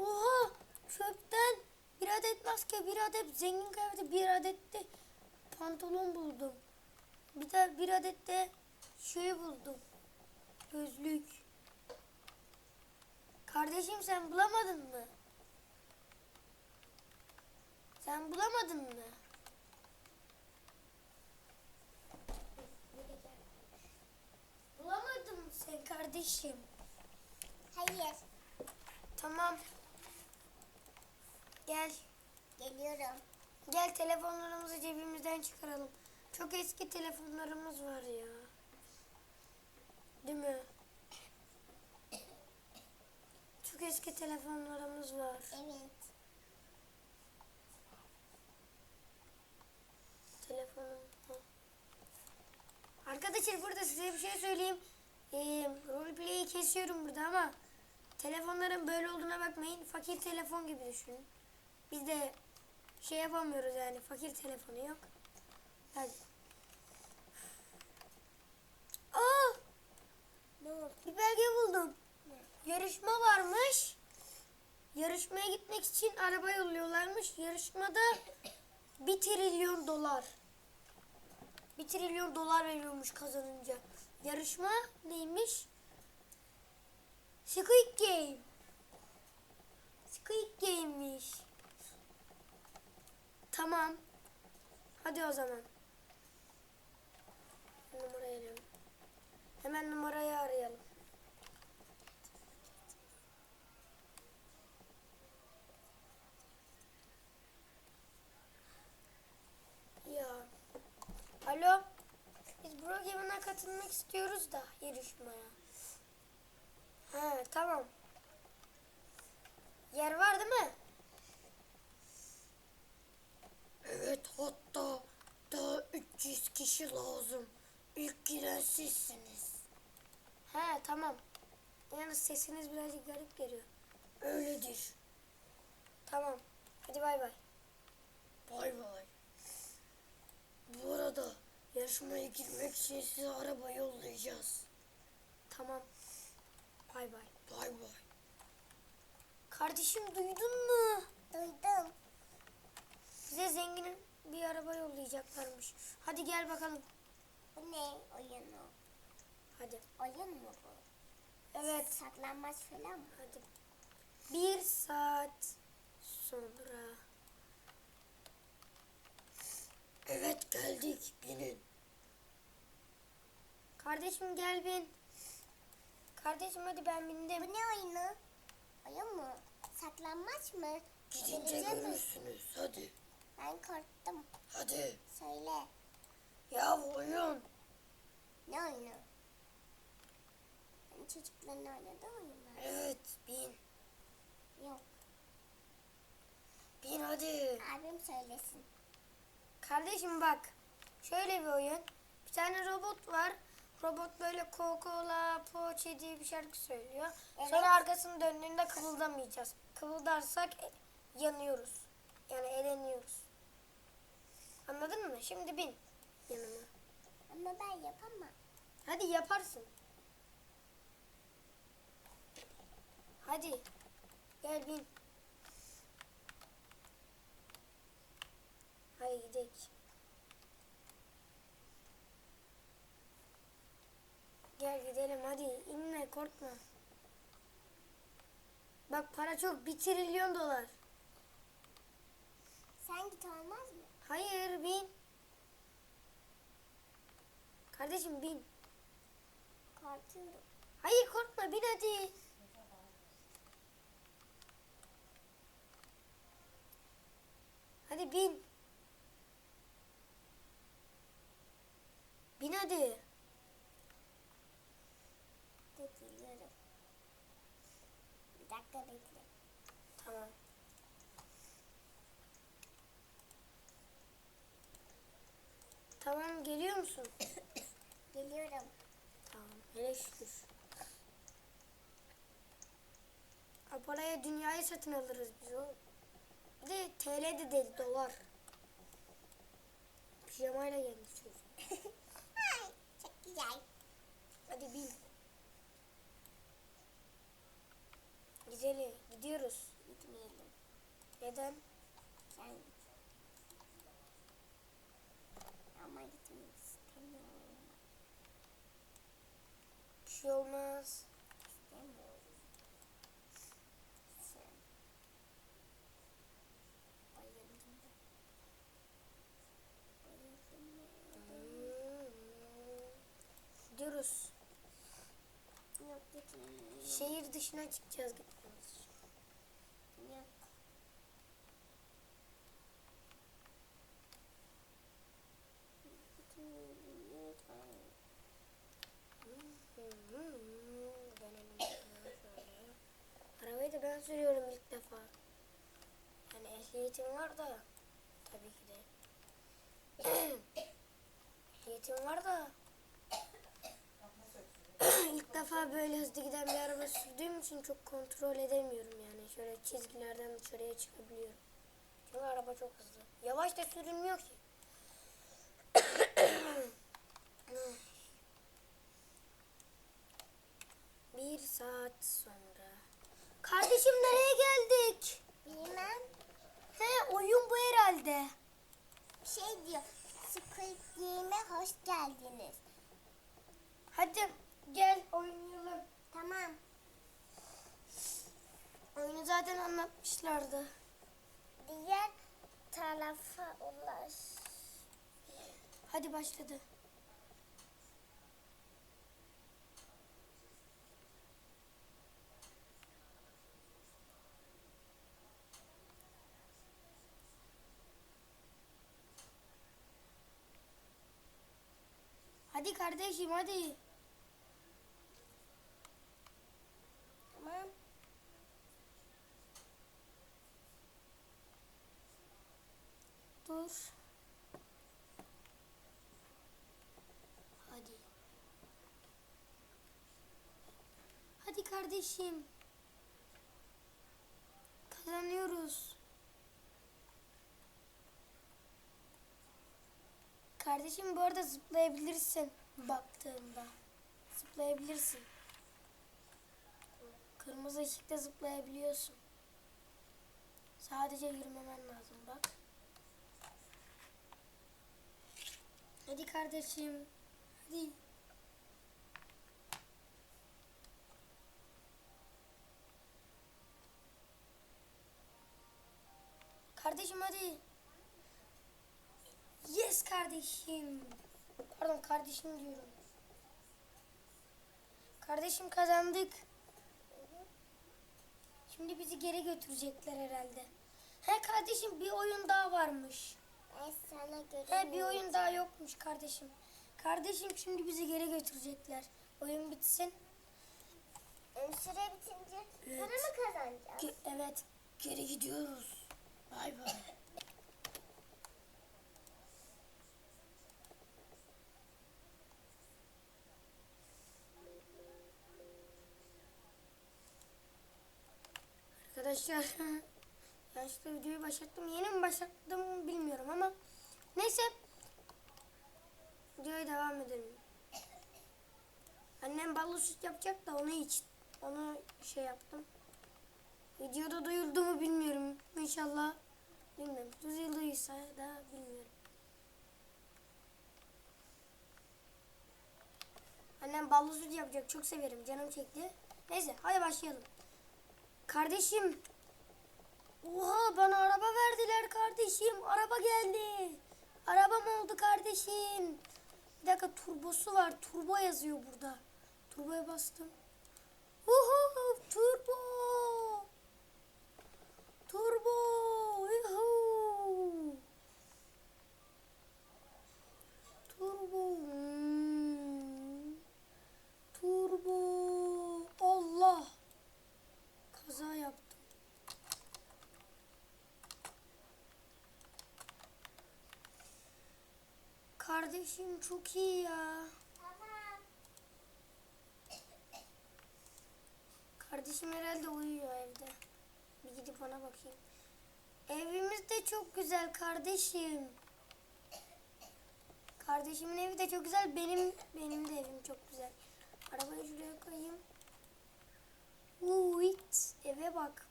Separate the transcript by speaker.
Speaker 1: Oha çöpten bir adet maske, bir adet zengin kıyafeti, bir adet de pantolon buldum. Bir de bir adet de şey buldum. Gözlük. Kardeşim sen bulamadın mı? Sen bulamadın mı? Bulamadın mı sen kardeşim?
Speaker 2: Hayır.
Speaker 1: Tamam. Gel.
Speaker 2: Geliyorum.
Speaker 1: Gel telefonlarımızı cebimizden çıkaralım. Çok eski telefonlarımız var ya. Değil mi? Çok eski telefonlarımız var.
Speaker 2: Evet.
Speaker 1: Telefonum. Arkadaşlar burada size bir şey söyleyeyim. Ee, roleplay'i kesiyorum burada ama telefonların böyle olduğuna bakmayın. Fakir telefon gibi düşünün. Biz de şey yapamıyoruz yani fakir telefonu yok. Hadi. Aa!
Speaker 2: Ne oldu?
Speaker 1: Bir belge buldum. Yarışma varmış. Yarışmaya gitmek için araba yolluyorlarmış. Yarışmada bir trilyon dolar. Bir trilyon dolar veriyormuş kazanınca. Yarışma neymiş? Squid Game. Squid Game'miş. Tamam. Hadi o zaman. Numarayı arayalım. Hemen numarayı arayalım. Ya. Alo. Biz programına katılmak istiyoruz da yarışmaya. He tamam. Yer var değil mi? Evet hatta daha 300 kişi lazım. İlk giren sizsiniz. He tamam. Yalnız sesiniz birazcık garip geliyor. Öyledir. Tamam. Hadi bay bay. Bay bay. Bu arada yarışmaya girmek için size araba yollayacağız. Tamam. Bay bay. Bay bay. Kardeşim duydun mu?
Speaker 2: Duydum.
Speaker 1: Size zenginin bir araba yollayacaklarmış. Hadi gel bakalım.
Speaker 2: Bu ne oyunu?
Speaker 1: Hadi.
Speaker 2: Oyun mu bu?
Speaker 1: Evet.
Speaker 2: Saklanmaç falan mı?
Speaker 1: Hadi. Bir saat sonra. Evet geldik. Binin. Kardeşim gel bin. Kardeşim hadi ben bindim.
Speaker 2: Bu ne oyunu? Oyun mu? Saklanmaç mı?
Speaker 1: Gidince
Speaker 2: Bileceğim mi?
Speaker 1: görürsünüz. Hadi.
Speaker 2: Ben korktum.
Speaker 1: Hadi.
Speaker 2: Söyle.
Speaker 1: Ya oyun.
Speaker 2: Ne oyunu? Hani çocukların oynadığı oyunlar.
Speaker 1: Evet bin.
Speaker 2: Yok.
Speaker 1: Bin hadi.
Speaker 2: Abim söylesin.
Speaker 1: Kardeşim bak. Şöyle bir oyun. Bir tane robot var. Robot böyle Coca-Cola, Poğaça diye bir şarkı söylüyor.
Speaker 2: Evet.
Speaker 1: Sonra arkasını döndüğünde kıvıldamayacağız. Kıvıldarsak yanıyoruz. Yani eleniyoruz. Anladın mı? Şimdi bin yanıma.
Speaker 2: Ama ben yapamam.
Speaker 1: Hadi yaparsın. Hadi. Gel bin. Hadi gidelim. Gel gidelim hadi inme korkma. Bak para çok bir trilyon dolar.
Speaker 2: Git olmaz mı?
Speaker 1: Hayır bin. Kardeşim bin.
Speaker 2: Korkuyorum.
Speaker 1: Hayır korkma bin hadi. Hadi bin. Bin hadi.
Speaker 2: Dur geliyorum. Bir dakika bekle.
Speaker 1: Tamam. Tamam geliyor musun?
Speaker 2: Geliyorum.
Speaker 1: Tamam. Hele şükür. Paraya dünyayı satın alırız biz o. Bir de TL de değil dolar. Pijamayla gelmiş çocuk.
Speaker 2: Çok güzel.
Speaker 1: Hadi bin. Gidelim. Gidiyoruz.
Speaker 2: Gitmeyelim.
Speaker 1: Neden?
Speaker 2: Yani. Ama gitmek istemiyorum.
Speaker 1: Bir şey olmaz.
Speaker 2: İstemiyorum.
Speaker 1: Gidiyoruz. Şehir dışına çıkacağız gitmemiz için.
Speaker 2: Yok. Gitmeyelim lütfen.
Speaker 1: Dönelim şöyle. Arabayı da ben sürüyorum ilk defa. Yani ehliyetim var da tabii ki de. ehliyetim var da ilk defa böyle hızlı giden bir araba sürdüğüm için çok kontrol edemiyorum yani. Şöyle çizgilerden dışarıya çıkabiliyorum. Çünkü araba çok hızlı. Yavaş da sürülmüyor ki. Bir saat sonra. Kardeşim nereye geldik?
Speaker 2: Bilmem.
Speaker 1: He oyun bu herhalde.
Speaker 2: Şey diyor. Squid Game'e hoş geldiniz.
Speaker 1: Hadi gel oynayalım.
Speaker 2: Tamam.
Speaker 1: Oyunu zaten anlatmışlardı.
Speaker 2: Diğer tarafa ulaş.
Speaker 1: Hadi başladı. Hadi kardeşim hadi.
Speaker 2: Tamam.
Speaker 1: Dur. Hadi. Hadi kardeşim. Kazanıyoruz. Kardeşim bu arada zıplayabilirsin baktığımda. Zıplayabilirsin. Kırmızı ışıkta zıplayabiliyorsun. Sadece yürümemen lazım bak. Hadi kardeşim. Hadi. Kardeşim hadi. Kardeşim. Pardon kardeşim diyorum. Kardeşim kazandık. Şimdi bizi geri götürecekler herhalde. He kardeşim bir oyun daha varmış.
Speaker 2: Sana.
Speaker 1: He bir oyun daha yokmuş kardeşim. Kardeşim şimdi bizi geri götürecekler. Oyun bitsin.
Speaker 2: Süre bitince
Speaker 1: Evet.
Speaker 2: para mı kazanacağız?
Speaker 1: Ge- evet geri gidiyoruz. Bay bay. Arkadaşlar yanlışlıkla videoyu başlattım. Yeni mi başlattım bilmiyorum ama neyse videoya devam edelim. Annem ballı süt yapacak da onu iç. Onu şey yaptım. Videoda duyuldu mu bilmiyorum. İnşallah bilmiyorum. Duyulduysa da bilmiyorum. Annem ballı süt yapacak. Çok severim. Canım çekti. Neyse hadi başlayalım. Kardeşim. Oha bana araba verdiler kardeşim. Araba geldi. Arabam oldu kardeşim. Bir dakika turbosu var. Turbo yazıyor burada. Turboya bastım. Uhu turbo. Turbo. Yuhu. Turbo. Hmm. Turbo. Allah. Kaza yaptım. Kardeşim çok iyi ya.
Speaker 2: Tamam.
Speaker 1: Kardeşim herhalde uyuyor evde. Bir gidip ona bakayım. Evimiz de çok güzel kardeşim. Kardeşimin evi de çok güzel. Benim benim de evim çok güzel. Arabayı şuraya koyayım. Uyt. Eve bak.